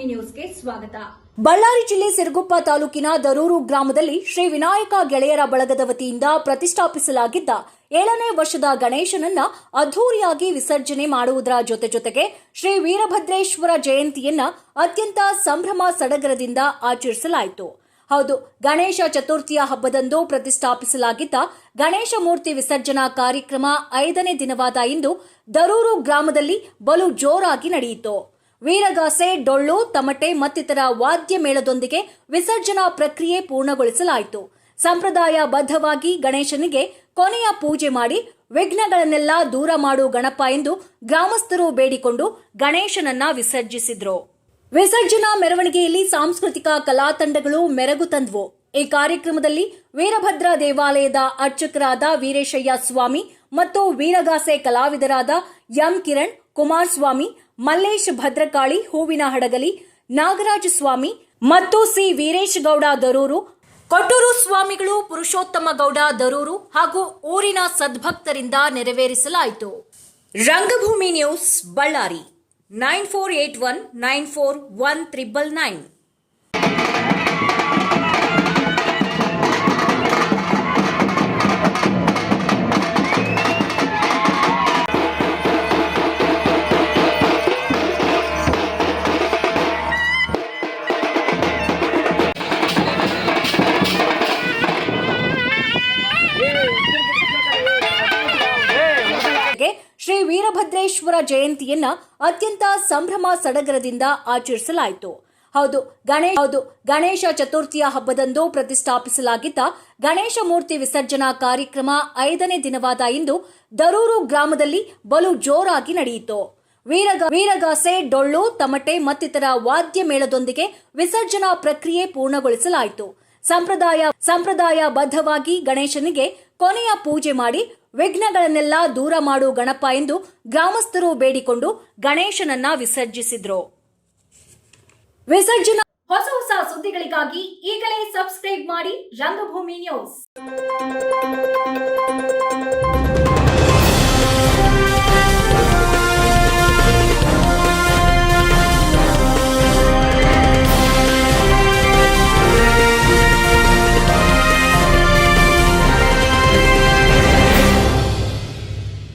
ರಂಗಭೂಮಿ ನ್ಯೂಸ್ಗೆ ಸ್ವಾಗತ. ಬಳ್ಳಾರಿ ಜಿಲ್ಲೆ ಸಿರುಗುಪ್ಪ ತಾಲೂಕಿನ ದರೂರು ಗ್ರಾಮದಲ್ಲಿ ಶ್ರೀ ವಿನಾಯಕ ಗೆಳೆಯರ ಬಳಗದ ವತಿಯಿಂದ ಪ್ರತಿಷ್ಠಾಪಿಸಲಾಗಿದ್ದ ಏಳನೇ ವರ್ಷದ ಗಣೇಶನನ್ನ ಅದ್ದೂರಿಯಾಗಿ ವಿಸರ್ಜನೆ ಮಾಡುವುದರ ಜೊತೆ ಜೊತೆಗೆ ಶ್ರೀ ವೀರಭದ್ರೇಶ್ವರ ಜಯಂತಿಯನ್ನ ಅತ್ಯಂತ ಸಂಭ್ರಮ ಸಡಗರದಿಂದ ಆಚರಿಸಲಾಯಿತು. ಹೌದು, ಗಣೇಶ ಚತುರ್ಥಿಯ ಹಬ್ಬದಂದು ಪ್ರತಿಷ್ಠಾಪಿಸಲಾಗಿದ್ದ ಗಣೇಶ ಮೂರ್ತಿ ವಿಸರ್ಜನಾ ಕಾರ್ಯಕ್ರಮ ಐದನೇ ದಿನವಾದ ಇಂದು ದರೂರು ಗ್ರಾಮದಲ್ಲಿ ಬಲು ಜೋರಾಗಿ ನಡೆಯಿತು. ವೀರಗಾಸೆ, ಡೊಳ್ಳು, ತಮಟೆ ಮತ್ತಿತರ ವಾದ್ಯ ಮೇಳದೊಂದಿಗೆ ವಿಸರ್ಜನಾ ಪ್ರಕ್ರಿಯೆ ಪೂರ್ಣಗೊಳಿಸಲಾಯಿತು. ಸಂಪ್ರದಾಯ ಬದ್ಧವಾಗಿ ಗಣೇಶನಿಗೆ ಕೊನೆಯ ಪೂಜೆ ಮಾಡಿ ವಿಘ್ನಗಳನ್ನೆಲ್ಲ ದೂರ ಮಾಡು ಗಣಪ ಎಂದು ಗ್ರಾಮಸ್ಥರು ಬೇಡಿಕೊಂಡು ಗಣೇಶನನ್ನ ವಿಸರ್ಜಿಸಿದ್ರು. ವಿಸರ್ಜನಾ ಮೆರವಣಿಗೆಯಲ್ಲಿ ಸಾಂಸ್ಕೃತಿಕ ಕಲಾ ತಂಡಗಳು ಮೆರಗು ತಂದ್ವು. ಈ ಕಾರ್ಯಕ್ರಮದಲ್ಲಿ ವೀರಭದ್ರ ದೇವಾಲಯದ ಅರ್ಚಕರಾದ ವೀರೇಶಯ್ಯ ಸ್ವಾಮಿ ಮತ್ತು ವೀರಗಾಸೆ ಕಲಾವಿದರಾದ ಎಂ ಕಿರಣ್ ಕುಮಾರಸ್ವಾಮಿ ಮಲ್ಲೇಶ್ ಭದ್ರಕಾಳಿ ಹೂವಿನ ಹಡಗಲಿ, ನಾಗರಾಜ ಸ್ವಾಮಿ ಮತ್ತು ಸಿ. ವೀರೇಶ್ ಗೌಡ ದರೂರು, ಕೊಟ್ಟೂರು ಸ್ವಾಮಿಗಳು ಪುರುಷೋತ್ತಮ ಗೌಡ ದರೂರು ಹಾಗೂ ಊರಿನ ಸದ್ಭಕ್ತರಿಂದ ನೆರವೇರಿಸಲಾಯಿತು. Rangabhoomi news, Ballari. Nine four eight one, nine four one triple nine. Shri Veerabhadreshwara ಜಯಂತಿಯನ್ನ ಅತ್ಯಂತ ಸಂಭ್ರಮ ಸಡಗರದಿಂದ ಆಚರಿಸಲಾಯಿತು. ಹೌದು, ಗಣೇಶ ಹೌದು, ಗಣೇಶ ಚತುರ್ಥಿಯ ಹಬ್ಬದಂದು ಪ್ರತಿಷ್ಠಾಪಿಸಲಾಗಿದ್ದ ಗಣೇಶ ಮೂರ್ತಿ ವಿಸರ್ಜನಾ ಕಾರ್ಯಕ್ರಮ ಐದನೇ ದಿನವಾದ ಇಂದು ದರೂರು ಗ್ರಾಮದಲ್ಲಿ ಬಲು ಜೋರಾಗಿ ನಡೆಯಿತು. ವೀರಗ, ವೀರಗಾಸೆ, ಡೊಳ್ಳು, ತಮಟೆ ಮತ್ತಿತರ ವಾದ್ಯ ಮೇಳದೊಂದಿಗೆ ವಿಸರ್ಜನಾ ಪ್ರಕ್ರಿಯೆ ಪೂರ್ಣಗೊಳಿಸಲಾಯಿತು. ಸಂಪ್ರದಾಯ ಸಂಪ್ರದಾಯ ಬದ್ಧವಾಗಿ ಗಣೇಶನಿಗೆ ಕೊನೆಯ ಪೂಜೆ ಮಾಡಿ ವಿಘ್ನಗಳನ್ನೆಲ್ಲ ದೂರ ಮಾಡು ಗಣಪ ಎಂದು ಗ್ರಾಮಸ್ಥರು ಬೇಡಿಕೊಂಡು ಗಣೇಶನನ್ನ ವಿಸರ್ಜಿಸಿದ್ರು. ವಿಸರ್ಜನಾ ಹೊಸ ಹೊಸ ಸುದ್ದಿಗಳಿಗಾಗಿ ಈಗಲೇ ಸಬ್ಸ್ಕ್ರೈಬ್ ಮಾಡಿ ರಂಗಭೂಮಿ ನ್ಯೂಸ್.